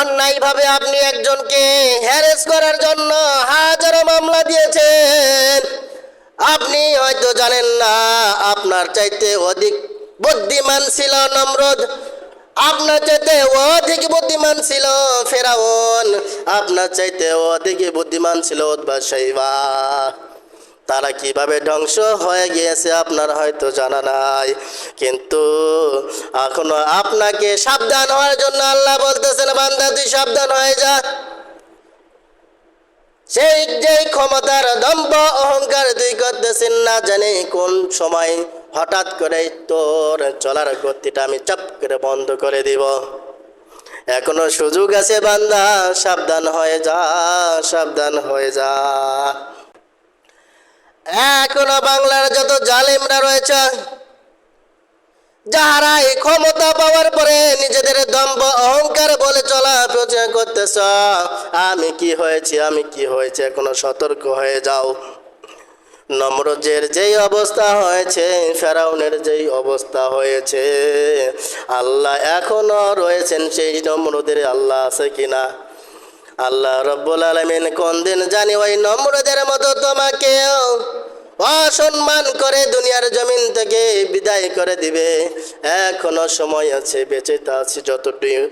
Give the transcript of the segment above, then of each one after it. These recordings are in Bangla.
অন্যায়ভাবে আপনি একজনকে হ্যারেস করার জন্য হাজারো মামলা দিয়েছেন। আপনি হয়তো জানেন না, আপনার চাইতে অধিক বুদ্ধিমান ছিল নমরুদ। আপনার চাইতে অধিক বুদ্ধিমান ছিল ফেরাউন। আপনার চাইতে অধিক বুদ্ধিমান ছিল উদ্বাসাইবা তারা কীভাবে ধ্বংস হয়ে গিয়েছে আপনার হয়তো জানা নাই। কিন্তু এখনও আপনাকে সাবধান হওয়ার জন্য আল্লাহ বলতেছেন, বান্দা, তুই সাবধান হয়ে যা। সেই যে ক্ষমতার দম্ভ, অহংকার তুই করতেছেন না, জানে কোন সময় হঠাৎ করে তোর চলার গতিটা আমি চাপ করে বন্ধ করে দিব। এখনও সুযোগ আছে, বান্দা, সাবধান হয়ে যা, সাবধান হয়ে যা। এখনও বাংলার যত জালেমরা রয়েছে যাহারা এই ক্ষমতা পাওয়ার পরে নিজেদের দম্ভ অহংকার বলে চলা প্রচার করতেছ, আমি কি হয়েছি, আমি কি হয়েছে, এখনও সতর্ক হয়ে যাও। নমরজের যেই অবস্থা হয়েছে, ফেরাউনের যেই অবস্থা হয়েছে, আল্লাহ এখনও রয়েছেন সেই নমরদের, আল্লাহ আছে কিনা? আল্লাহ রব্বুল আলমিন কোন দিন জানি ওই নম্রদের মতো তোমাকেও অসম্মান করে দুনিয়ার জমিন থেকে বিদায় করে দিবে। এখনও সময় আছে, বেঁচে আছি যতটুকু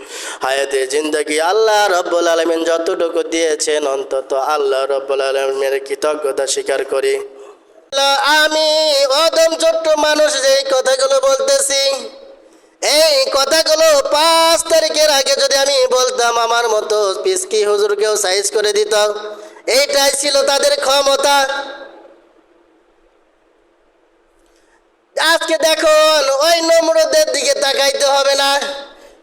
হায়াতে জিন্দগি। আল্লাহ রব্বুল আলমিন যতটুকু দিয়েছেন, অন্তত আল্লাহ রব্বুল আলমিনের কৃতজ্ঞতা স্বীকার করি। আমি অদম ছোট্ট মানুষ যেই কথাগুলো বলতেছি। এই কথাগুলো পাঁচ তারিখের আগে যদি আমি বলতাম আমার মতো পিসকি হুজুরকেও সাইজ করে দিত, এইটাই ছিল তাদের ক্ষমতা। আজকে দেখুন, ওই নম্রদের দিকে তাকাইতে হবে না,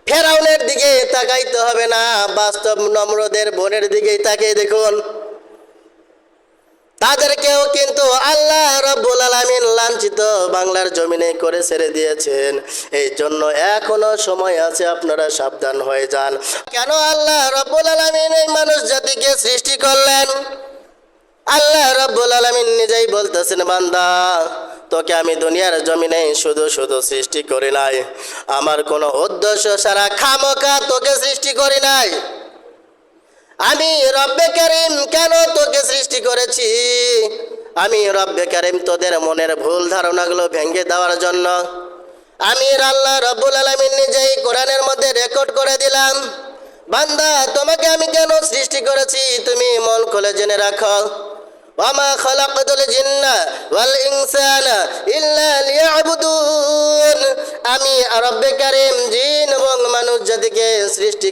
ফেরাউনের দিকে তাকাইতে হবে না, বাস্তব নম্রদের বোনের দিকেই তাকিয়ে দেখুন। তাদেরকেও কিন্তু আল্লাহ রব্বুল আলমিন লাঞ্ছিত বাংলার জমিনে করে ছেড়ে দিয়েছেন। এই জন্য এখনও সময় আছে আপনারা সাবধান হয়ে যান। কেন আল্লাহ রব্বুল আলমিন এই মানুষ জাতিকে সৃষ্টি করলেন? আল্লাহ রব্বুল আলমিন নিজেই বলতেছেন, বান্দা, তোকে আমি দুনিয়ার জমিনে শুধু শুধু সৃষ্টি করি নাই। আমার কোনো উদ্দেশ্য সারা খামোকা তোকে সৃষ্টি করি নাই। আমি রব্বে কারিম কেন তোকে সৃষ্টি করেছি? আমি রব্বে কারিম তোদের মনের ভুল ধারণাগুলো ভেঙে দেওয়ার জন্য। আমি আল্লাহ রব্বুল আলমিন নিজেই কোরআনের মধ্যে রেকর্ড করে দিলাম। বান্দা, তোমাকে আমি কেন সৃষ্টি করেছি? তুমি মন খুলে জেনে রাখো। আমি রব্বে জিন এবং মানুষ জাতিকে সৃষ্টি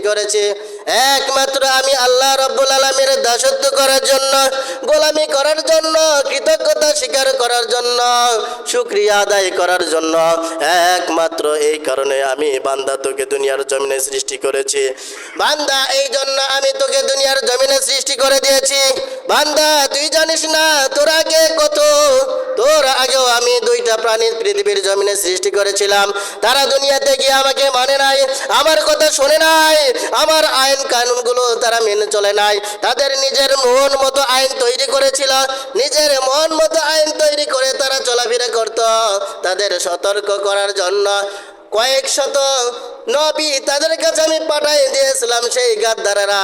একমাত্র আমি আল্লাহ রব্বুল আলমীর দাসত্ব করার জন্য, গোলামি করার জন্য, কৃতজ্ঞতা স্বীকার করার জন্য, শুক্রিয়া আদায় করার জন্য। একমাত্র এই কারণে আমি বান্দা তোকে দুনিয়ার জমিনে সৃষ্টি করেছি। বান্দা, এই জন্য আমি তোকে দুনিয়ার জমিনে সৃষ্টি করে দিয়েছি। বান্দা, তুই জানিস না, তোর আগে কত? তোর আগেও আমি দুইটা প্রাণী পৃথিবীর জমিনে সৃষ্টি করেছিলাম। তারা দুনিয়াতে গিয়ে আমাকে মানে নাই, আমার কথা শুনে নাই, আমার আইন কানুনগুলো তারা মেনে চলে নাই। তাদের নিজের মন মতো আইন তৈরি করেছিল, নিজের মন মতো আইন তৈরি করে তারা চলাফেরা করত। তাদের সতর্ক করার জন্য কয়েক শত নবী তাদের কাছে আমি পাঠাই দিয়েছিলাম সেই গাদ্দারেরা।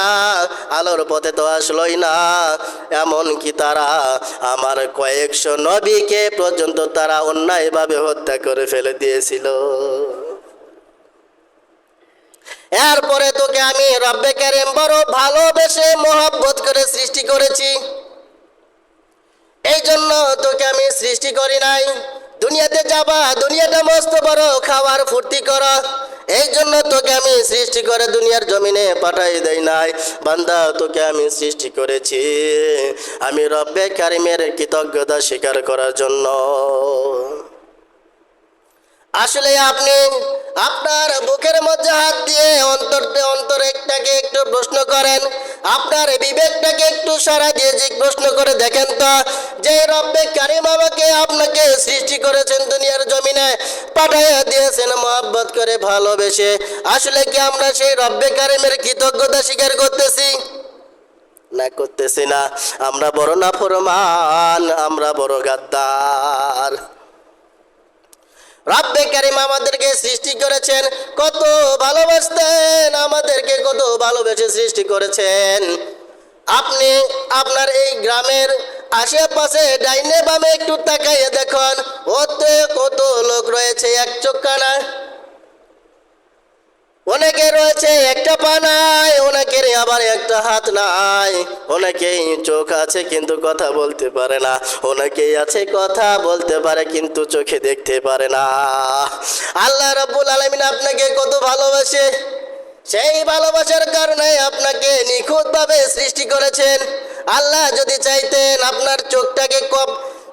আলোর পথে তো আসলোই না। এমন কি তারা আমার কয়েকশো নবীকে পর্যন্ত তারা অন্যায়ভাবে হত্যা করে ফেলে দিয়েছিল। এরপরে তোকে আমি রব্বে কারিম বড় ভালোবেসে মোহাব্বত করে সৃষ্টি করেছি। এই জন্য তোকে আমি সৃষ্টি করি নাই। দুনিয়াতে যাবা, দুনিয়াটা মস্ত বড়, খাওয়ার ফুর্তি কর। এই জন্য তোকে আমি সৃষ্টি করে দুনিয়ার জমিনে পাঠাই দেই নাই। বান্দা, তোকে আমি সৃষ্টি করেছি। আমি রব্বে কারিমের কৃতজ্ঞতা স্বীকার করার জন্য। আসলে আপনি আপনার বুকের মধ্যে হাত দিয়ে অন্তর একটাকে একটু প্রশ্ন করেন। আপনার বিবেকটাকে একটু সারা দিয়ে প্রশ্ন করে দেখেন তো, যে রব্বে কারিম আমাকে আপনাকে সৃষ্টি করেছেন দুনিয়ার জমিনে, পাঠাইয়া দিয়েছেন মহব্বত করে ভালোবেসে। আসলে কি আমরা সেই রব্বে কারিমের কৃতজ্ঞতা স্বীকার করতেছি? না করতেছি না। আমরা বড় না ফরমান আমরা বড় গাদ্দার। রাব্বে কারিম আমাদেরকে সৃষ্টি করেছেন, কত ভালোবাসতেন, আমাদেরকে কত ভালোবেসে সৃষ্টি করেছেন। আপনি আপনার এই গ্রামের আশেপাশে ডাইনে বামে একটু তাকাইয়ে দেখুন, ওতে কত লোক রয়েছে, এক চোখ না অনেকে রয়েছে একটা পা নাই অনেকের আবার একটা হাত নাই। অনেকেই চোখ আছে কিন্তু কথা বলতে পারে না। অনেকেই আছে কথা বলতে পারে কিন্তু চোখে দেখতে পারে না। আল্লাহ রব্বুল আলমিন আপনাকে কত ভালোবাসে। সেই ভালোবাসার কারণে আপনাকে নিখুঁতভাবে সৃষ্টি করেছেন। আল্লাহ যদি চাইতেন আপনার চোখটাকে কপ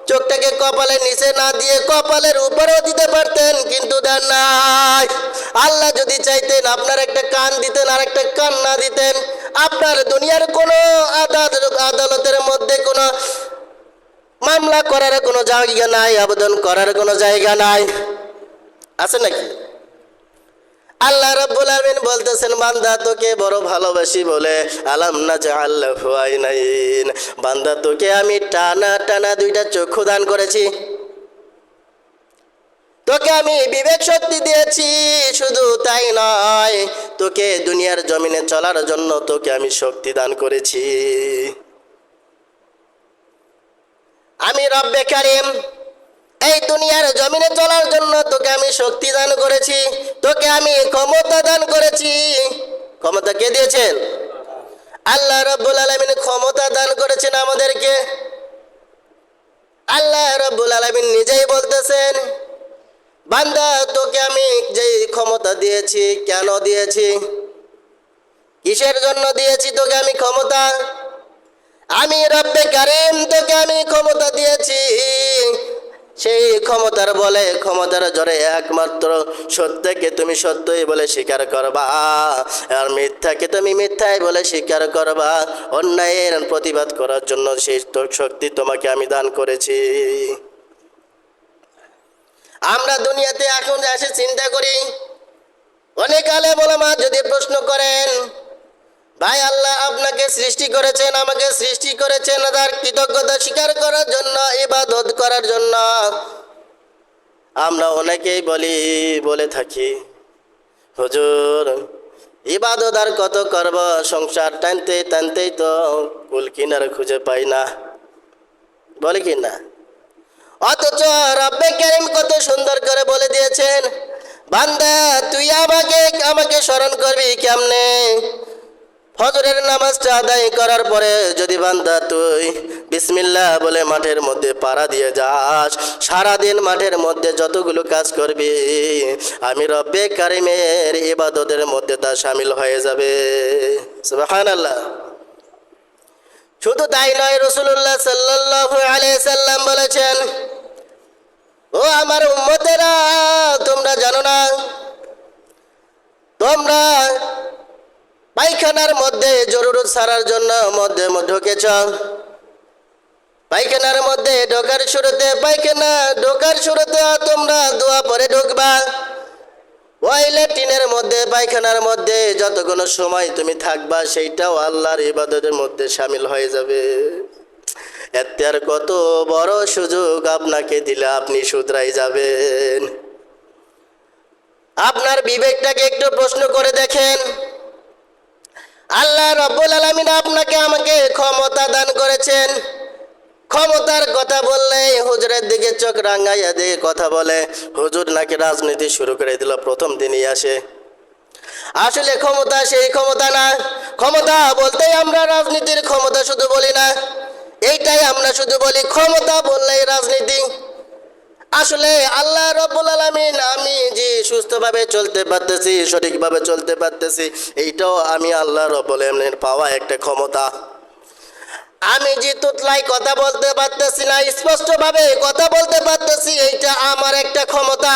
চোখটাকে কপালের নিচে না দিয়ে কপালের উপরেও দিতে পারতেন, কিন্তু দেন নাই। আল্লাহ যদি চাইতেন, আপনার একটা কান দিতেন, আর একটা কান না দিতেন, আপনার দুনিয়ার কোনো আদালত আদালতের মধ্যে কোনো মামলা করার কোনো জায়গা নাই, আবেদন করার কোনো জায়গা নাই। আছে নাকি? আল্লাহ রাব্বুল আমিন বলতেছেন, বান্দা, তোকে বড় ভালোবাসি বলে আলাম না যে আল্লাহ আইনাইন। বান্দা, তোকে আমি টানা টানা দুইটা চক্ষু দান করেছি। তোকে আমি বিবেক শক্তি দিয়েছি, শুধু তাই নয়, তোকে দুনিয়ার জমিনে চলার জন্য তোকে আমি শক্তি দান করেছি। আমি রব্বে কারিম এই দুনিয়ার জমিনে চলার জন্য তোকে আমি শক্তি দান করেছি, তোকে আমি ক্ষমতা দান করেছি। ক্ষমতা কে দিয়েছেন? আল্লাহ রব্বুল আলমিন ক্ষমতা দান করেছেন আমাদেরকে। আল্লাহ রব্বুল আলমিন নিজেই বলতেছেন, বান্দা, তোকে আমি যেই ক্ষমতা দিয়েছি, কেন দিয়েছি? কিসের জন্য দিয়েছি তোকে আমি ক্ষমতা? আমি রব্বে কারিম তোকে আমি ক্ষমতা দিয়েছি। সেই ক্ষমতার বলে, ক্ষমতার জোরে একমাত্র সত্যকে তুমি সত্যই বলে স্বীকার করবা। আর মিথ্যাকে তুমি মিথ্যাই বলে স্বীকার করবা। অন্যায়ের প্রতিবাদ করার জন্য সেই শক্তি তোমাকে আমি দান করেছি। আমরা দুনিয়াতে এখন এসে চিন্তা করি। অনেক আলে বলে মা যদি প্রশ্ন করেন ভাই, আল্লাহ আপনাকে সৃষ্টি করেছেন, আমাকে সৃষ্টি করেছেন তার কৃতজ্ঞতা স্বীকার করার জন্য, ইবাদত করার জন্য। আমরা অনেকেই বলি, বলে থাকি, হুজুর, ইবাদত আর কত করব? সংসার টানতে টানতেই তো কুল কিনার খুঁজে পাই না। বলে কি না? অথচ রব্বে করিম কত সুন্দর করে বলে দিয়েছেন, বান্দা, তুই আমাকে আমাকে স্মরণ করবি কেমনে? ফজরের নামাজটা আদায় করার পরে যদি বান্দা তুই বিসমিল্লাহ বলে মাঠের মধ্যে পাড়া দিয়ে যাস, সারাদিন মাঠের মধ্যে যতগুলো কাজ করবি, আমি রব্বে কারিমের ইবাদতের মধ্যে তা সামিল হয়ে যাবে। সুবহানাল্লাহ। শুধু তাই নয় রসুল্লাহ সাল্লাহ সাল্লাম বলেছেন, ও আমার উম্মতেরা, তোমরা জানো না, তোমরা পায়খানার মধ্যে জরুরত সারার জন্য মধ্যে ঢুকেছ। পায়খানার মধ্যে ঢোকার শুরুতে পায়খানা ঢোকার শুরুতে তোমরা দোয়া পরে ঢুকবা। ল্যাট্রিনের মধ্যে, পায়খানার মধ্যে যতক্ষণ সময় তুমি থাকবা, সেইটাও আল্লাহর ইবাদতের মধ্যে সামিল হয়ে যাবে। এতে আর কত বড় সুযোগ আপনাকে দিলে আপনি শুধরাই যাবেন। আপনার বিবেকটাকে একটু প্রশ্ন করে দেখেন। আল্লাহ রব্বুল আলমিন আপনাকে আমাকে ক্ষমতা দান করেছেন। ক্ষমতার কথা বললে হুজুরের দিকে চোখ রাঙ্গাইয়া দিয়ে কথা বলে। হুজুর নাকি রাজনীতি শুরু করে দিল, প্রথম দিনই আসে। আসলে ক্ষমতা সেই ক্ষমতা না। ক্ষমতা বলতেই আমরা রাজনীতির ক্ষমতা শুধু বলি না। এইটাই আমরা শুধু বলি, ক্ষমতা বললেই রাজনীতি। আসলে আল্লাহ রব্বুল আলমিন, আমি যে সুস্থভাবে চলতে পারতেছি, সঠিকভাবে চলতে পারতেছি, এইটাও আমি আল্লাহ রব্বুল আলমিনের পাওয়া একটা ক্ষমতা। আমি যে তুতলাই কথা বলতে পারতেছি না, স্পষ্টভাবে কথা বলতে পারতেছি, এইটা আমার একটা ক্ষমতা।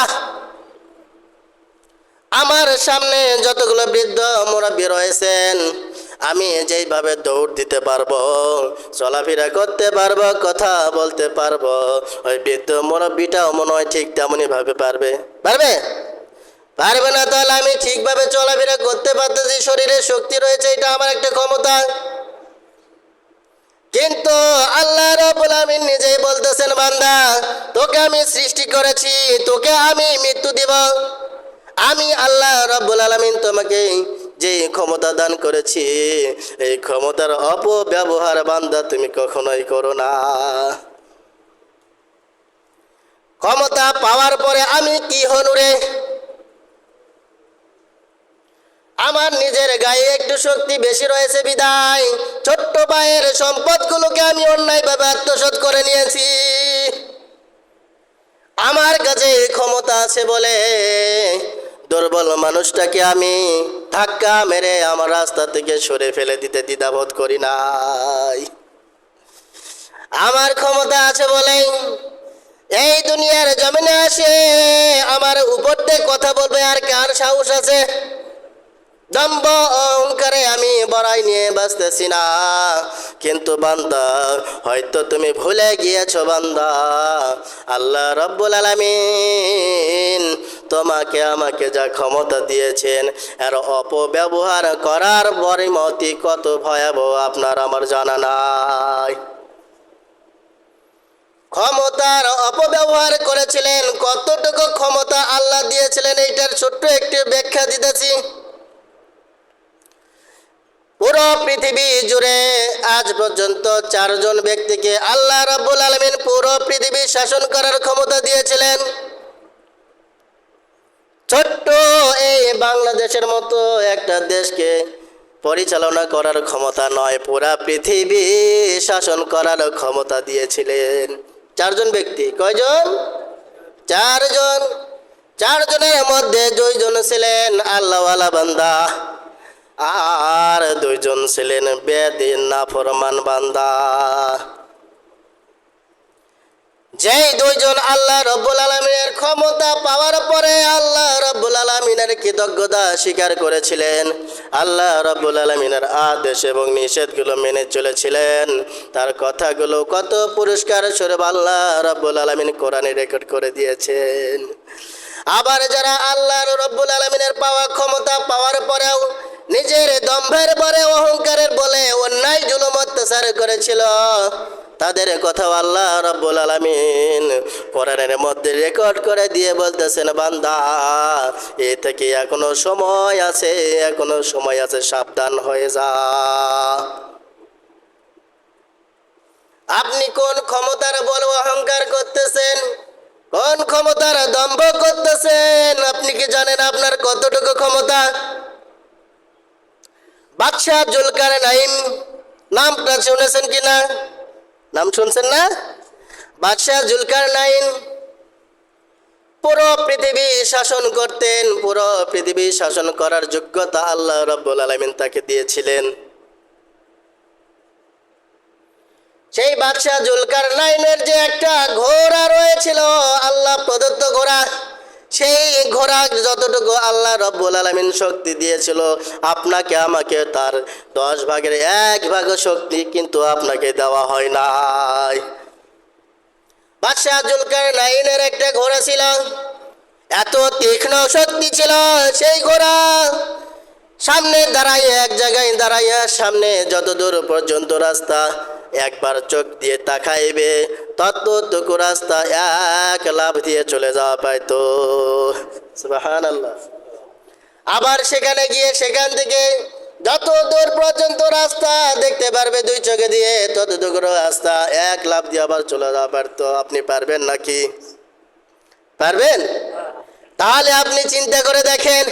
আমার সামনে যতগুলো বৃদ্ধ মুরব্বী রয়েছেন আমি যেইভাবে দৌড় দিতে পারব, চলাফেরা করতে পারব, কথা বলতে পারব, ওই বৃদ্ধ মুরব্বীটাও মনে হয় ঠিক তেমনই ভাবে পারবে। পারবে? পারবে না তাহলে আমি ঠিকভাবে চলাফেরা করতে পারতেছি, শরীরে শক্তি রয়েছে, এটা আমার একটা ক্ষমতা। কিন্তু আল্লাহ রব্বুল আমিন নিজেই বলতেছেন, বান্দা, তোকে আমি সৃষ্টি করেছি, তোকে আমি মৃত্যু দিব। আমি আল্লাহ রব্বুল আলামিন তোমাকে যে ক্ষমতা দান করেছি, এই ক্ষমতার অপব্যবহার বান্দা তুমি কখনোই করো না। ক্ষমতা পাওয়ার পরে আমি কি হনুরে আমার নিজের গায়ে একটু শক্তি বেশি রয়েছে বিদায়। ছোট্ট পায়ের ভাইয়ের সম্পদগুলোকে আমি অন্যায়ভাবে আত্মসাৎ করে নিয়েছি। আমার কাছে ক্ষমতা আছে বলে দুর্বল মানুষটাকে আমি ধাক্কা মেরে আমার রাস্তা থেকে সরে ফেলে দিতে দ্বিধাবোধ করি নাই। আমার ক্ষমতা আছে বলে এই দুনিয়ার জমিনে আসে আমার উপর দিয়ে কথা বলবে আর কার সাহস আছে? দম্ব অহংকারে আমি বড়াই নিয়ে বাঁচতেছি না। কিন্তু বান্দা, হয়তো তুমি ভুলে গিয়েছো বান্দা। আল্লাহ রব্বুল আলামিন তোমাকে আমাকে যা ক্ষমতা দিয়েছেন, এর অপব্যবহার করার পরিমতি কত ভয়াবহ, আপনার আমার জানা নাই। ক্ষমতার অপব্যবহার করেছিলেন, কতটুকু ক্ষমতা আল্লাহ দিয়েছিলেন, এইটার ছোট্ট একটি ব্যাখ্যা দিতেছি। পুরো পৃথিবী জুড়ে আজ পর্যন্ত চারজন ব্যক্তিকে আল্লাহ রাব্বুল আলমিন পুরো পৃথিবী শাসন করার ক্ষমতা দিয়েছিলেন। ছোট্ট এই বাংলাদেশের মতো একটা দেশকে পরিচালনা করার ক্ষমতা নয়, পুরা পৃথিবী শাসন করার ক্ষমতা দিয়েছিলেন। চারজন ব্যক্তি, কয়জন? চারজন। চারজনের মধ্যে দুইজন ছিলেন আল্লাহওয়ালা বান্দা। আর দুইজন ছিলেন বেদিন না ফরমান বান্দা। যেই দুইজন আল্লাহ রব্বুল আলমিনের ক্ষমতা পাওয়ার পরে আল্লাহ রব্বুল আলমিনের কৃতজ্ঞতা স্বীকার করেছিলেন। আল্লাহ রব্বুল আলমিনের আদেশ এবং নিষেধগুলো মেনে চলেছিলেন। তার কথাগুলো কত পুরস্কার স্বরূপ আল্লাহ রব্বুল আলমিন কোরআনে রেকর্ড করে দিয়েছেন। আবার যারা আল্লাহ রব্বুল আলমিনের পাওয়া ক্ষমতা পাওয়ার পরেও নিজের দম্ভের পরে অহংকারের বলে অন্যায় জুলুম অত্যাচার করেছিল। তাদের কথা আল্লাহ রব্বুল আলমিন কোরআনের মধ্যে রেকর্ড করে দিয়ে বলতেছেন, বান্দা, এ থেকে এখনও সময় আছে, এখনও সময় আছে, সাবধান হয়ে যা। আপনি কোন ক্ষমতার বল অহংকার করতেছেন? কোন ক্ষমতার দম্ভ করতেছেন? আপনি কি জানেন আপনার কতটুকু ক্ষমতা? বাদশাহ জুলকার নাইম নামটা শুনেছেন কিনা নাম শুনছেন না? বাদশাহ জুলকার নাইন পুরো পৃথিবী শাসন করতেন, পুরো পৃথিবী শাসন করার যোগ্যতা আল্লাহ রব্বুল আলমিন তাকে দিয়েছিলেন। সেই বাদশাহ জুলকার নাইনের যে একটা ঘোড়া রয়েছিল, আল্লাহ প্রদত্ত ঘোড়া সেই ঘোড়া যতটুকু আল্লাহ রব্বুল আলমিন শক্তি দিয়েছিল, আপনাকে, আমাকে তার দশ ভাগের এক ভাগ শক্তি কিন্তু আপনাকে দেওয়া হয় নাই। বাদশাহ জুলকার নাইনের একটা ঘোড়া ছিল, এত তীক্ষ্ণ শক্তি ছিল সেই ঘোড়া। সামনে দাঁড়াইয়া, এক জায়গায় দাঁড়াইয়া, সামনে যত দূর পর্যন্ত রাস্তা একবার চোখ দিয়ে তাকাইবে তত ততটুকু রাস্তা এক লাভ দিয়ে চলে যাওয়া পাইতো। আবার সেখানে গিয়ে সেখান থেকে যত দূর পর্যন্ত রাস্তা দেখতে পারবে দুই চোখে দিয়ে তত ততটুকু রাস্তা এক লাভ দিয়ে আবার চলে যাওয়া পারতো। আপনি পারবেন নাকি? পারবেন? তাহলে আপনি চিন্তা করে দেখেন,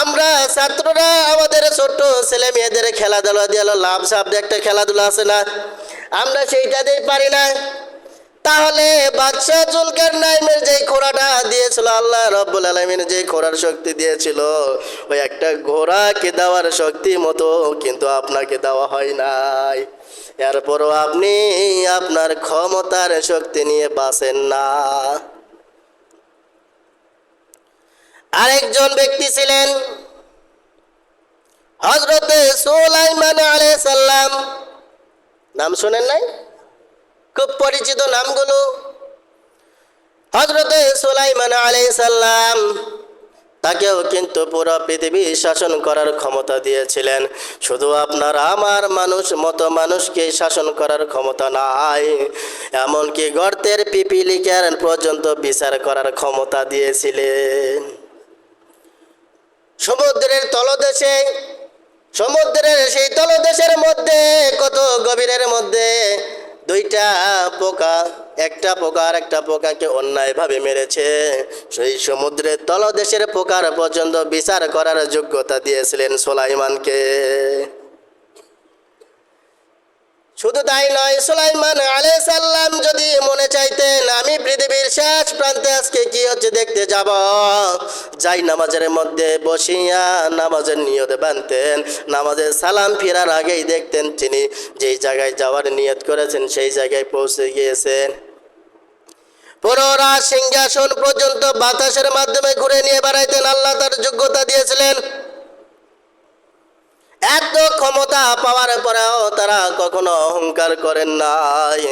আমরা ছাত্ররা আমাদের ছোট্ট ছেলে মেয়েদের খেলাধুলা দিয়ে লাভ সাপ একটা খেলাধুলা আছে না? আমরা সেইটাতেই পারি না। তাহলে বাদশাহ জুলকার নাইমের যে ঘোড়াটা দিয়েছিল, আল্লাহ রব্বুল আলমিন যে ঘোড়ার শক্তি দিয়েছিল, ওই একটা ঘোড়াকে দেওয়ার শক্তি মতো কিন্তু আপনাকে দেওয়া হয় নাই। এরপরও আপনি আপনার ক্ষমতার শক্তি নিয়ে বাঁচেন না। আরেকজন ব্যক্তি ছিলেন হজরতে সুলাইমান আলাইহিস সালাম। নাম শোনেন নাই? খুব পরিচিত নামগুলো। হজরতে সুলাইমান আলাইহিস সালাম তাকেও কিন্তু পুরো পৃথিবী শাসন করার ক্ষমতা দিয়েছিলেন। শুধু আপনার আমার মানুষ, মতো মানুষকে শাসন করার ক্ষমতা নাই। এমনকি গর্তের পিপিলিকার পর্যন্ত বিচার করার ক্ষমতা দিয়েছিলেন। সমুদ্রের তলদেশে, সমুদ্রের সেই তলদেশের মধ্যে, কত গভীরের মধ্যে, দুইটা পোকা, একটা পোকা আর একটা পোকাকে অন্যায়ভাবে মেরেছে। সেই সমুদ্রের তলদেশের পোকার পর্যন্ত বিচার করার যোগ্যতা দিয়েছিলেন সোলাইমানকে। শুধু তাই নয়, সুলাইমান আলে সাল্লাম যদি মনে চাইতেন, আমি পৃথিবীর শেষ প্রান্তে আজকে কি হচ্ছে দেখতে যাব? যাই নামাজের মধ্যে বসিয়া নামাজের নিয়ত বানতেন নামাজের সালাম ফেরার আগেই দেখতেন তিনি যেই জায়গায় যাওয়ার নিয়ত করেছেন, সেই জায়গায় পৌঁছে গিয়েছেন। পুরো সিংহাসন পর্যন্ত বাতাসের মাধ্যমে ঘুরে নিয়ে বেড়াইতেন, আল্লাহ তার যোগ্যতা দিয়েছিলেন। এত ক্ষমতা পাওয়ার পরেও তারা কখনো অহংকার করেন নাই,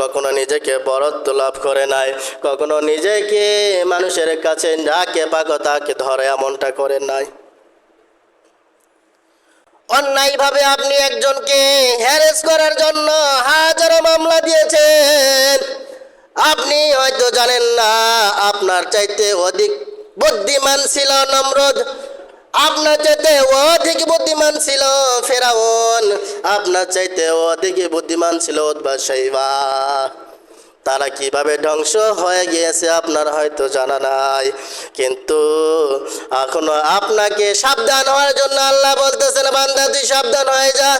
কখনো নিজেকে বরত্ব লাভ করে নাই, কখনো নিজেকে মানুষের কাছে যাকে পাক তাকে ধরে এমনটা করেন নাই। অন্যায়ভাবে আপনি একজনকে হ্যারেস করার জন্য হাজারো মামলা দিয়েছেন। আপনি হয়তো জানেন না, আপনার চাইতে অধিক বুদ্ধিমান ছিল নমরুদ। আপনার চাইতে অধিক বুদ্ধিমান ছিল ফেরাউন। আপনার চাইতে অধিক বুদ্ধিমান ছিল তারা কীভাবে ধ্বংস হয়ে গিয়েছে আপনার হয়তো জানা নাই। কিন্তু এখনও আপনাকে সাবধান হওয়ার জন্য আল্লাহ বলতেছেন, বান্দা, তুই সাবধান হয়ে যা।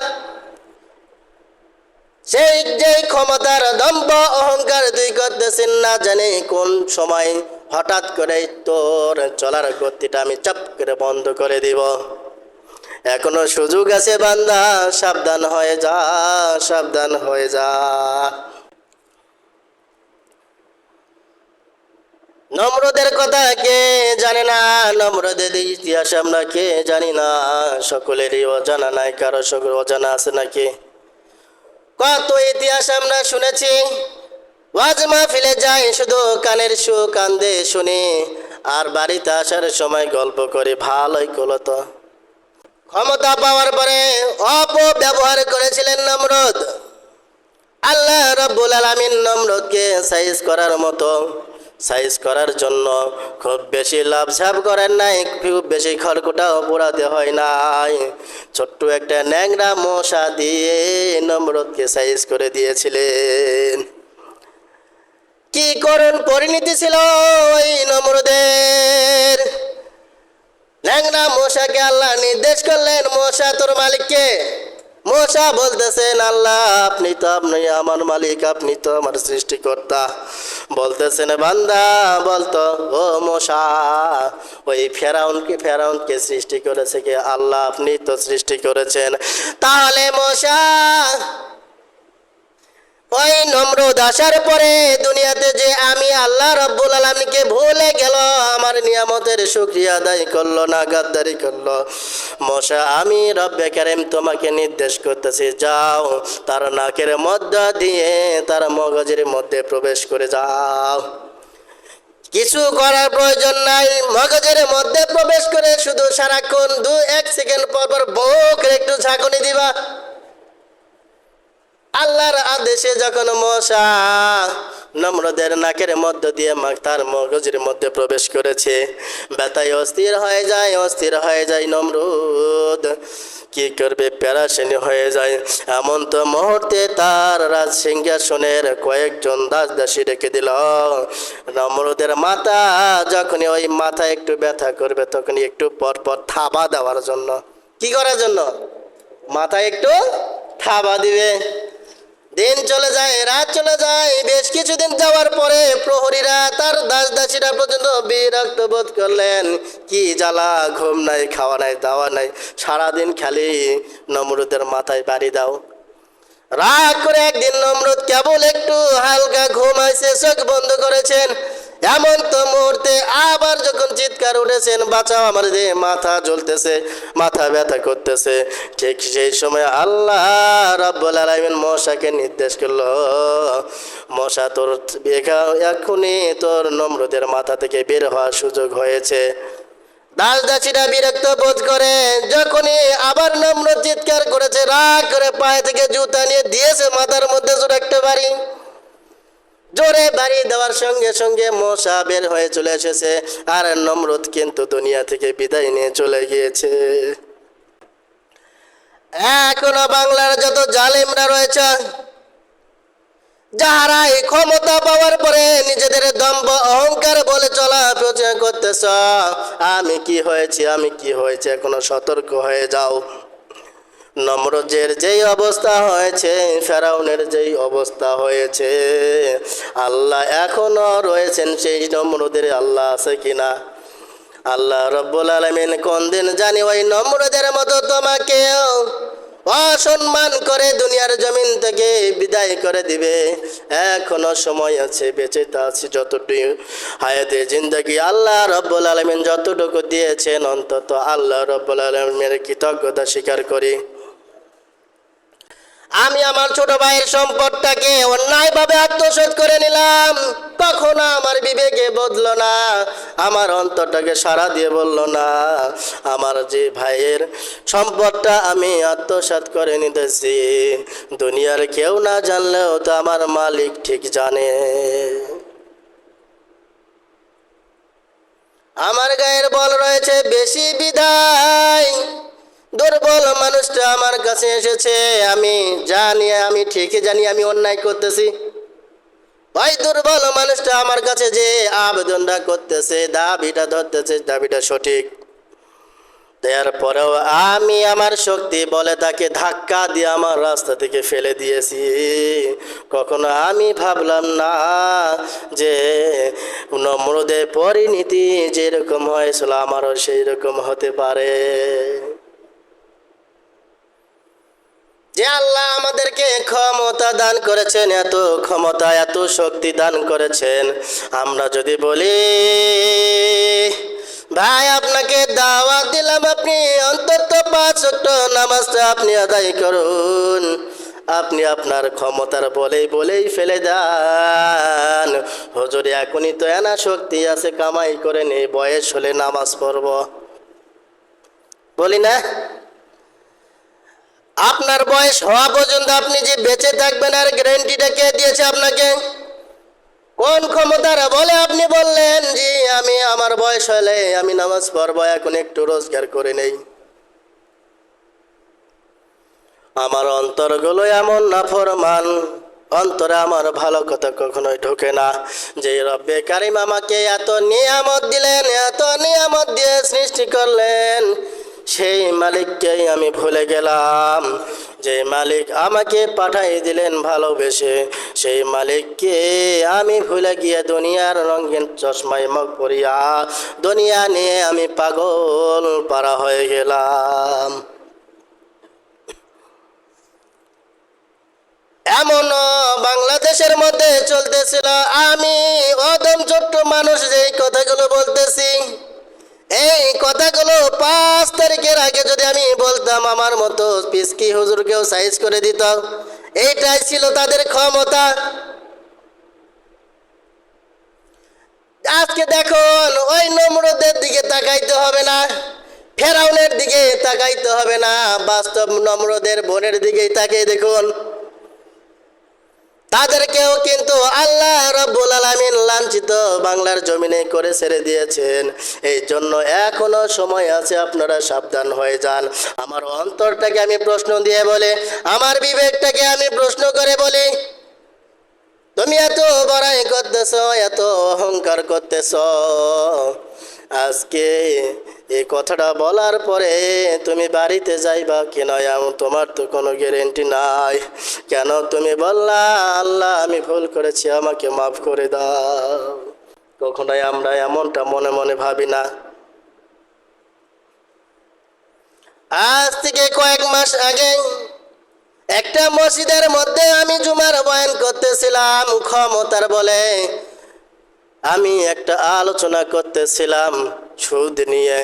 সেই যে ক্ষমতার দম্ভ, অহংকার তুই করতেছেন না জানে কোন সময়। হঠাৎ করে তোর চলার গতিটা আমি চাপ করে বন্ধ করে দিব। এখনও সুযোগ আছে বান্দা, সাবধান হয়ে যা, সাবধান হয়ে যা। নম্রদের কথা কে জানে না? নম্রদের ইতিহাস আমরা কে জানি না? সকলেরই অজানা নাই, কারও সকল অজানা আছে নাকি? কত ইতিহাস আমরা শুনেছি ওয়াজ মাহফিলে যাই, শুধু কানের সু কান্দে শুনি। আর বাড়িতে আসার সময় গল্প করে, ভালোই কলত। ক্ষমতা পাওয়ার পরে অপব্যবহার করেছিলেন নমরুদ। আল্লাহ রব্বুল আলমিন নমরুদকে সাইজ করার মতো। সাইজ করার জন্য খুব বেশি লাভ ঝাপ করেন নাই, খুব বেশি খড়কুটাও পোড়াতে হয় নাই। ছোট্ট একটা ন্যাংরা মশা দিয়ে নমরুদকে সাইজ করে দিয়েছিলেন। কি করুন পরিণতি ছিল ওই নমরুদের? ল্যাংরা মশাকে আল্লাহ নির্দেশ করলেন, মশা তোর মালিককে। মশা বলতেছেন, আল্লাহ, আপনি তো আপনি, আমার মালিক, আপনি তো আমার সৃষ্টিকর্তা। বলতেছেন, বান্দা, বলতো, ও মশা, ওই ফেরাউনকে ফেরাউনকে সৃষ্টি করেছে কি? আল্লাহ, আপনি তো সৃষ্টি করেছেন। তাহলে মশা ওই নমরুদ আসার পরে দুনিয়াতে যে আমি আল্লাহ রব্বুল আলমীকে ভুলে গেল, আমার নিয়ামতের শুক্রিয়া আদায় করল না গাদ্দারি করল। মশা, আমি রব্বে কারেম তোমাকে নির্দেশ করতেছি, যাও তার নাকের মধ্যে দিয়ে তার মগজের মধ্যে প্রবেশ করে যাও। কিছু করার প্রয়োজন নাই, মগজের মধ্যে প্রবেশ করে শুধু সারাক্ষণ দু এক সেকেন্ড পর পর বউক একটু ঝাঁকুনি দিবা। আল্লাহর আদেশে যখন মশা নম্রদের নাকের মধ্য দিয়ে তার মগজের মধ্যে প্রবেশ করেছে, ব্যথায় অস্থির হয়ে যায়, অস্থির হয়ে যায় নম্রদ। কি করবে? প্যারাসেনি হয়ে যায়। এমন তো মুহূর্তে তার রাজ সিংহাসনের কয়েকজন দাস দাসী রেখে দিল। নম্রদের মাথা যখনই ওই মাথা একটু ব্যথা করবে, তখনই একটু পর পর থাবা দেওয়ার জন্য। কি করার জন্য? মাথা একটু থাবা দিবে। দিন চলে যায়, রাত চলে যায়। বেশ কিছুদিন যাওয়ার পরে প্রহরীরা তার দাস দাসীরা পর্যন্ত বিরক্ত বোধ করলেন। কি জ্বালা, ঘুম নাই, খাওয়া নাই, দাওয়া নাই, সারাদিন খালি নমরুদের মাথায় বাড়ি দাও। রাগ করে একদিন নমরুদ কেবল একটু হালকা ঘুম আইসে চোখ বন্ধ করেছেন। এমন তো মুহূর্তে আবার যখন চিৎকার উঠেছেন, বাঁচাও আমার যে মাথা জ্বলতেছে, মাথা ব্যথা করতেছে। ঠিক সেই সময় আল্লাহ রব্বুল আলামিন মশাকে নির্দেশ করল, মশা তোর এখা- এখনই তোর নম্রদের মাথা থেকে বের হওয়ার সুযোগ হয়েছে। দাস দাসীরা বিরক্ত বোধ করে, যখনই আবার নম্র চিৎকার করেছে, রাগ করে পায়ে থেকে জুতা নিয়ে দিয়েছে মাথার মধ্যে জোর একটা বাড়ি। জোরে বাড়ি দেওয়ার সঙ্গে সঙ্গে মশা বের হয়ে চলে এসেছে। আর নমরুদ কিন্তু দুনিয়া থেকে বিদায় নিয়ে চলে গিয়েছে। এখনও বাংলার যত জালিমরা রয়েছে যাহারা এই ক্ষমতা পাওয়ার পরে নিজেদের দম্ভ অহংকার বলে চলা প্রচার করতেছ, আমি কি হয়েছি, আমি কি হয়েছে, এখনও সতর্ক হয়ে যাও। নমরজের যেই অবস্থা হয়েছে, ফেরাউনের যেই অবস্থা হয়েছে, আল্লাহ এখনও রয়েছেন সেই নমরুদের আল্লাহ আছে কিনা? আল্লাহ রব্বুল আলমিন কোন দিন জানি ওই নম্রদের মতো তোমাকেও অসম্মান করে দুনিয়ার জমিন থেকে বিদায় করে দিবে। এখনও সময় আছে, বেঁচে আছি যতটুকু হায়াতে জিন্দগি। আল্লাহ রব্বুল আলমিন যতটুকু দিয়েছেন, অন্তত আল্লাহ রব্বুল আলমের কৃতজ্ঞতা স্বীকার করি। আমি আমার ছোট ভাইয়ের সম্পদটাকে অন্যায়ভাবে আত্মসাৎ করে নিলাম। কখনো আমার বিবেকে বদলো না, আমার অন্তরটাকে সারা দিয়ে বলল না। আমার যে ভাইয়ের সম্পদটা আমি আত্মসাৎ করে নিতেছি, দুনিয়ার কেউ না জানলেও তো আমার মালিক ঠিক জানে। আমার গায়ের বল রয়েছে বেশি বিদায়। দুর্বল মানুষটা আমার কাছে এসেছে, আমি জানি, আমি ঠিকই জানি, আমি অন্যায় করতেছি। ভাই দুর্বল মানুষটা আমার কাছে যে আবেদনটা করতেছে, দাবিটা ধরতেছে, দাবিটা সঠিক। দেওয়ার পরেও আমি আমার শক্তি বলে তাকে ধাক্কা দিয়ে আমার রাস্তা থেকে ফেলে দিয়েছি। কখনো আমি ভাবলাম না যে নম্রদের পরিণতি যেরকম হয়েছিল, আমারও সেই রকম হতে পারে। যে আল্লাহ আমাদেরকে ক্ষমতা দান করেছেন, এত ক্ষমতা, এত শক্তি দান করেছেন। আমরা যদি বলি, ভাই, আপনাকে দাওয়াত দিলাম, আপনি অন্তত পাঁচ নামাজটা আপনি আদায় করুন। আপনি আপনার ক্ষমতার বলেই বলেই ফেলে দেন। হজরে, এখনই তো এনা শক্তি আছে, কামাই করে নেই বয়স হলে নামাজ পড়ব। বলি না? আপনার বয়স হওয়া পর্যন্ত আপনি যে বেঁচে থাকবেন আর গ্যারেন্টিটা কে দিয়েছে আপনাকে? কোন ক্ষমতার বলে আপনি বললেন, জি, আমি আমার বয়স হলে আমি নামাজ পড়ব, এখন একটু রোজগার করে নেই। আমার অন্তরগুলো এমন নাফরমান, অন্তরে আমার ভালো কথা কখনোই ঢোকে না। যে রব্বে কারিম আমাকে এত নিয়ামত দিলেন, এত নিয়ামত দিয়ে সৃষ্টি করলেন সেই মালিককেই আমি ভুলে গেলাম। যে মালিক আমাকে পাঠাই দিলেন ভালোবেসে, সেই মালিককে আমি ভুলে গিয়ে দুনিয়ার রঙিন চশমায় মগ পড়িয়া দুনিয়া নিয়ে আমি পাগল পারা হয়ে গেলাম। এমন বাংলাদেশের মধ্যে চলতেছিল, আমি অদম ছোট্ট মানুষ যেই কথাগুলো বলতেছি। এই কথাগুলো পাঁচ তারিখের আগে যদি আমি বলতাম আমার মতো পিসকি হুজুরকেও সাইজ করে দিত। এইটাই ছিল তাদের ক্ষমতা। আজকে দেখুন, ওই নম্রদের দিকে তাকাইতে হবে না, ফেরাউনের দিকে তাকাইতে হবে না, বাস্তব নম্রদের বোনের দিকেই তাকিয়ে দেখুন। তাদেরকেও কিন্তু আল্লাহ রব্বুল আলমিন লাঞ্ছিত বাংলার জমিনে করে ছেড়ে দিয়েছেন। এই জন্য এখনও সময় আছে আপনারা সাবধান হয়ে যান। আমার অন্তরটাকে আমি প্রশ্ন দিয়ে বলে, আমার বিবেকটাকে আমি প্রশ্ন করে বলি, তুমি এত বড়াই করতেছ, এত অহংকার করতেছ আজকে এই কথাটা বলার পরে তুমি বাড়িতে যাইবা কি নয়? তোমার তো কোনো গ্যারেন্টি নাই। কেন তুমি বললা, আল্লাহ, আমি ভুল করেছি, আমাকে মাফ করে দাও। কখনোই আমরা এমনটা মনে মনে ভাবি না। আজ থেকে কয়েক মাস আগে একটা মসজিদের মধ্যে আমি জুমার বয়ান করতেছিলাম, ক্ষমতার বলে। আমি একটা আলোচনা করতেছিলাম সুদ নিয়ে।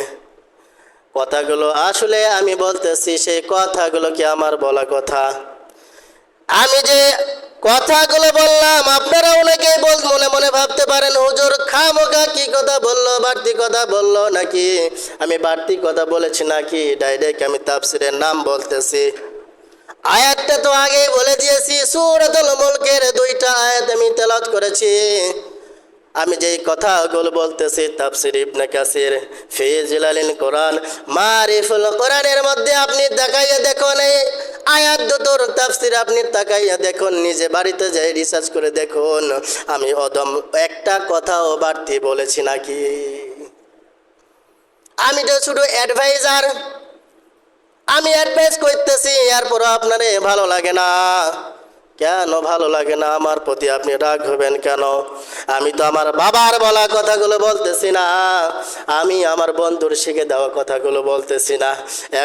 কথাগুলো আসলে আমি বলতেছি, সেই কথাগুলো কি আমার বলা কথা? আমি যে কথাগুলো বললাম, আপনারা অনেকেই বল, মনে মনে ভাবতে পারেন, হুজুর খামোকা কি কথা বলল, বাড়তি কথা বলল নাকি? আমি বাড়তি কথা বলেছি নাকি? ডাইরেক্ট আমি তাফসিরের নাম বলতেছি। আয়াতটা তো আগেই বলে দিয়েছি, সুরাতুল মুলকের দুইটা আয়াত আমি তেলাওয়াত করেছি। আমি যেই কথাগুলো বলতেছি, তাফসির ইবনে কাসির, ফি জিলালিল কোরআন। মারিফুল কোরআনের মধ্যে আপনি দেখাইয়া দেখুন, এই আয়াত দুটোর তাফসির আপনি তাকাইয়া দেখুন, নিজে বাড়িতে যাই রিসার্চ করে দেখুন। আমি অদম, একটা কথাও বাড়তি বলেছি নাকি? আমি তো শুধু অ্যাডভাইজার আমি অ্যাডভাইস করতেছি, এরপরও আপনারে ভালো লাগে না। কেন ভালো লাগে না? আমার প্রতি আপনি রাগ হবেন কেন? আমি তো আমার বাবার বলা কথাগুলো বলতেছি না। আমি আমার বন্ধুর শিখে দেওয়া কথাগুলো বলতেছি না।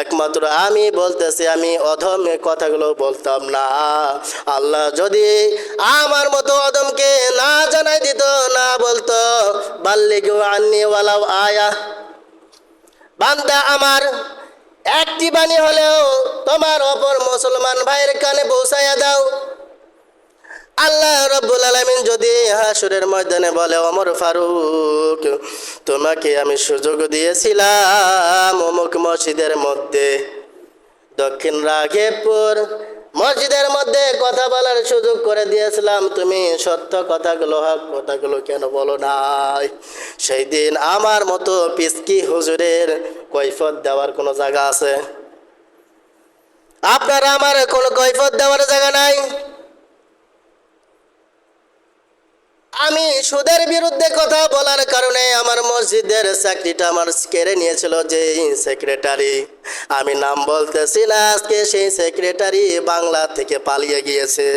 একমাত্র আমি বলতেছি, আমি অধম কথাগুলো বলতাম না। আল্লাহ যদি আমার মতো অধমকে না জানাই দিত, না বলতো, বাল্লিগু আন্নি ওয়ালাও আয়া। বান্দা আমার একটি বাণী হলেও তোমার অপর মুসলমান ভাইয়ের কানে পৌঁছাইয়া দাও। আল্লাহ রব্বুল আলমিন যদি হাসুরের ময়দানে বলে অমর ফারুক, তোমাকে আমি সুযোগ দিয়েছিলাম অমুক মসজিদের মধ্যে। দক্ষিণ রাঘেপুর মসজিদের মধ্যে কথা বলার সুযোগ করে দিয়েছিলাম। তুমি সত্য কথাগুলো, হক কথাগুলো কেন বলো নাই? সেই দিন আমার মতো পিসকি হুজুরের কৈফত দেওয়ার কোনো জায়গা আছে? আপনার আমার কোনো কৈফত দেওয়ার জায়গা নাই আমি সুদের বিরুদ্ধে কথা বলার কারণে আমার মসজিদের চাকরিটা আমার কেড়ে নিয়েছিল যে সেক্রেটারি আমি নাম বলতেছি না, আজকে সেই সেক্রেটারি বাংলা থেকে পালিয়ে গিয়েছে।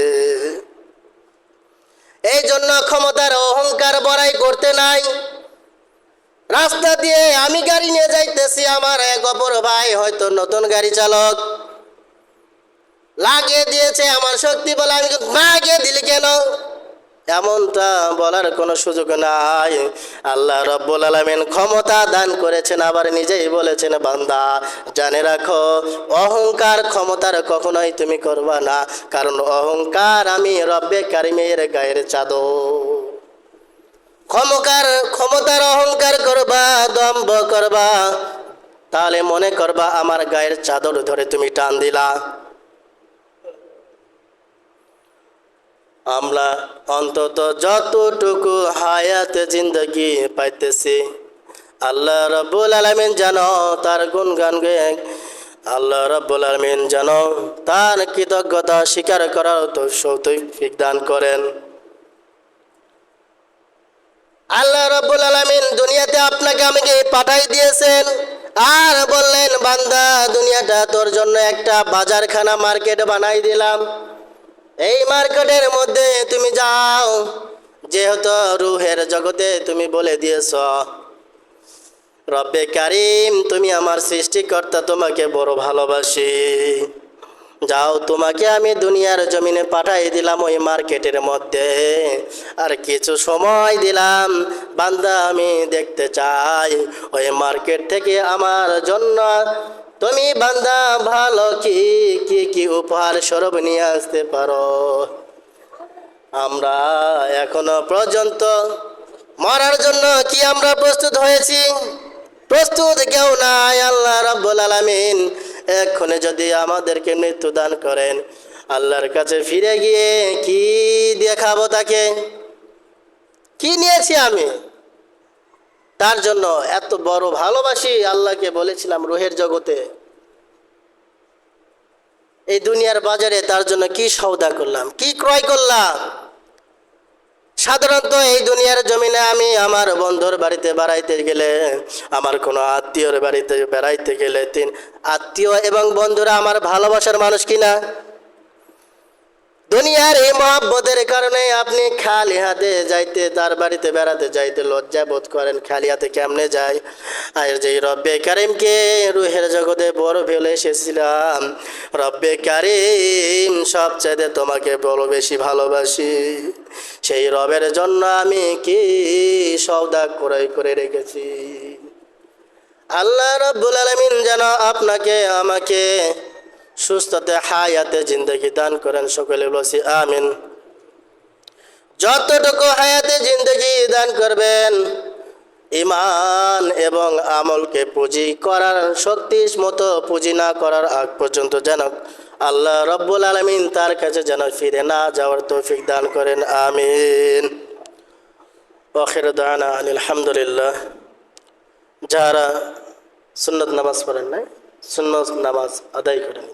এই জন্য ক্ষমতার অহংকার বড়াই করতে নাই। রাস্তা দিয়ে আমি গাড়ি নিয়ে যাইতেছি, আমার এক অপর ভাই হয়তো নতুন গাড়ি চালক। লাগিয়ে দিয়েছে আমার শক্তি বলে আমি লাগিয়ে দিলি কেন? এমনটা বলার কোনো সুযোগ নাই। আল্লাহ রব্বুল আলমিন ক্ষমতা দান করেছেন, আবার নিজেই বলেছেন, বান্দা, জানে রাখো, অহংকার ক্ষমতার কখনোই তুমি করবা না, কারণ অহংকার আমি রব্বে কারিমের গায়ের চাদর। ক্ষমকার ক্ষমতার অহংকার করবা, দম্ভ করবা, তাহলে মনে করবা আমার গায়ের চাদর ধরে তুমি টান দিলা। আমরা অন্তত যতটুকু হায়াত জিন্দগি পাইতেছি, আল্লাহ রব্বুল আলমিন জানো তার গুণগান গে আল্লাহ রব্বুল আলমিন জানো তার কৃতজ্ঞতা স্বীকার করার তো সৌতৈফিক দান করেন। আল্লাহ রব্বুল আলমিন দুনিয়াতে আপনাকে আমাকে পাঠাই দিয়েছেন, আর বললেন, বান্দা, দুনিয়াটা তোর জন্য একটা বাজারখানা মার্কেট বানাই দিলাম। এই মার্কেটের মধ্যে তুমি যাও, যেহেতু রুহের জগতে তুমি বলে দিয়েছ। রব্বে কারিম, তুমি আমার সৃষ্টিকর্তা, তোমাকে বড় ভালোবাসি। যাও, তোমাকে আমি দুনিয়ার জমিনে পাঠাই দিলাম ওই মার্কেটের মধ্যে। আর কিছু সময় দিলাম, বান্দা আমি দেখতে চাই, ওই মার্কেট থেকে আমার জন্য তুমি বান্দা, ভালো কি? কি কি উপহার স্বরূপ নিয়ে আসতে পারো? আমরা এখনও পর্যন্ত মরার জন্য কি আমরা প্রস্তুত হয়েছি? প্রস্তুত কেউ নাই, আল্লাহ রাব্বুল আলামিন। এক্ষণে যদি আমাদেরকে মৃত্যু দান করেন, আল্লাহর কাছে ফিরে গিয়ে কি দেখাবো তাকে? কি নিয়েছি আমি? তার জন্য এত বড় ভালোবাসি আল্লাহকে বলেছিলাম রুহের জগতে। এই দুনিয়ার বাজারে তার জন্য কি সৌদা করলাম, কি ক্রয় করলাম? সাধারণত এই দুনিয়ার জমিনে আমি আমার বন্ধুর বাড়িতে বেড়াইতে গেলে, আমার কোনো আত্মীয়র বাড়িতে বেড়াইতে গেলে তিন, আত্মীয় এবং বন্ধুরা আমার ভালোবাসার মানুষ কিনা? দুনিয়ার এই মহাব্বতের কারণে আপনি খালি হাতে যাইতে, তার বাড়িতে বেড়াতে যাইতে লজ্জা বোধ করেন, খালি হাতে কেমনে যায়? আর যে রব্বে কারিমকে রুহের জগতে বড় ফেলে এসেছিলাম, রব্বে কারিম সবচাইতে তোমাকে বড় বেশি ভালোবাসি। সেই রবের জন্য আমি কি সৌদা ক্রয় করে রেখেছি? আল্লাহ রব্বুল আলমিন যেন আপনাকে, আমাকে সুস্থতে, হায়াতে জিন্দগি দান করেন সকলে বলছি, আমিন। যতটুকু হায়াতে জিন্দগি দান করবেন ইমান এবং আমলকে পুঁজি করার শক্তি মতো পুঁজি না করার আগ পর্যন্ত যেন আল্লাহ রব্বুল আলমিন তার কাছে যেন ফিরে না যাওয়ার তৌফিক দান করেন, আমিন। ওখির দানা আলহামদুলিল্লাহ যারা সুন্নত নামাজ পড়েন নাই, সুন্নত নামাজ আদায় করেন।